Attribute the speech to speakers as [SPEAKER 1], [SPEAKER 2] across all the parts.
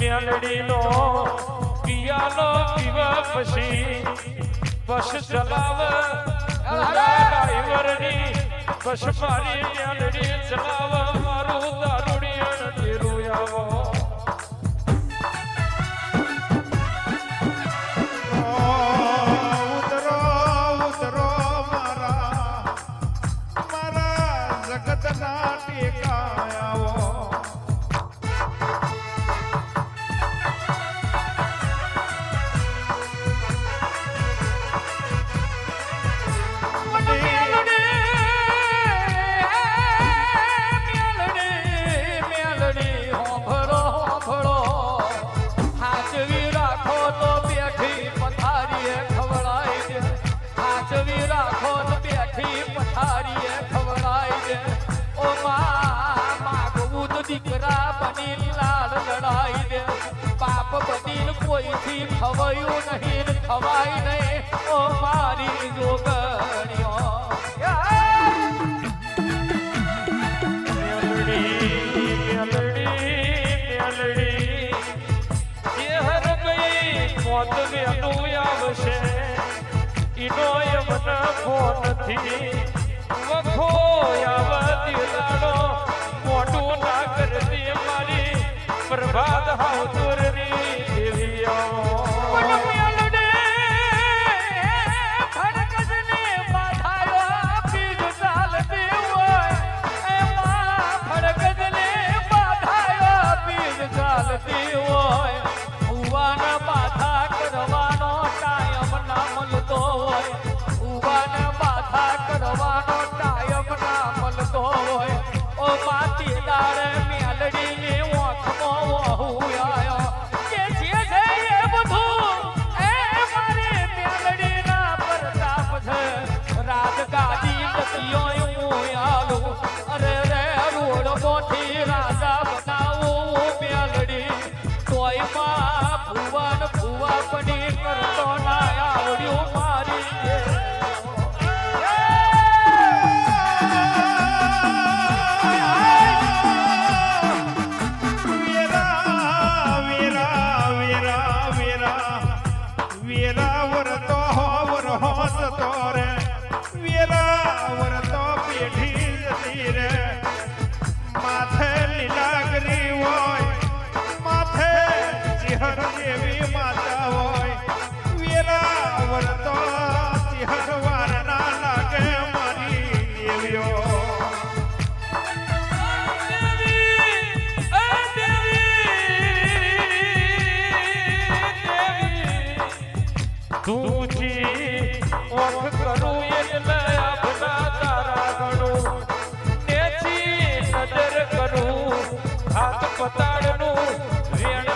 [SPEAKER 1] મેલડીનો piano પીવા પછી બસ ચલાવ. ડ્રાઈવરની બસ મારી મેલડી ચલાવ. મારું દારૂડિયન
[SPEAKER 2] કોઈથી ખવાયું નહીં, ખવાય નહીં. ઓ મારી જોગણીઓ.
[SPEAKER 1] મોત વેલું આવશે ઈનો યમન ફોનથી વખો આવતી લાડો મોટું ના કરતી મારી પ્રભાત હાઉતુરની
[SPEAKER 3] વીરા વરતો ચિહર વાર ના લાગે મારી દેવીઓ.
[SPEAKER 1] તુજી ઓખ કરું એટલે આપના તારા નજર કરું, હાથ પતાડનું વેણ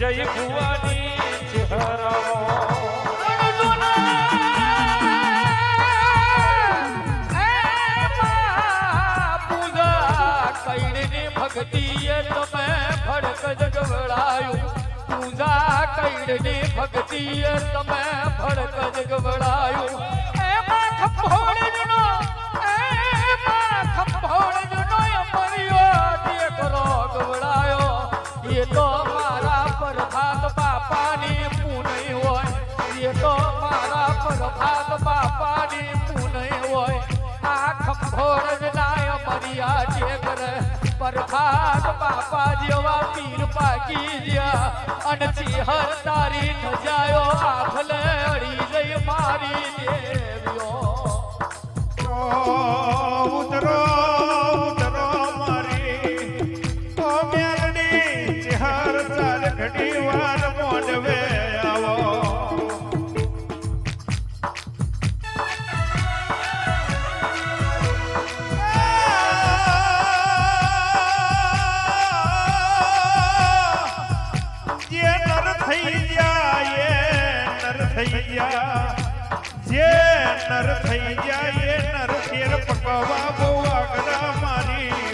[SPEAKER 1] જય ભુવાની ચહેરાઓ
[SPEAKER 2] ભક્તિએ તમે ભડક જગવડાયું. પૂજા કઈડની ભક્તિએ તમે ભડક બાપા જેવા પીર પાકી ગયા. અને ચિહર તારી નજાયો આખલે અડી જઈ મારી દે.
[SPEAKER 3] જે નર થઈ જાય એ નર ફેર પકવા બહુ આગળ મારી.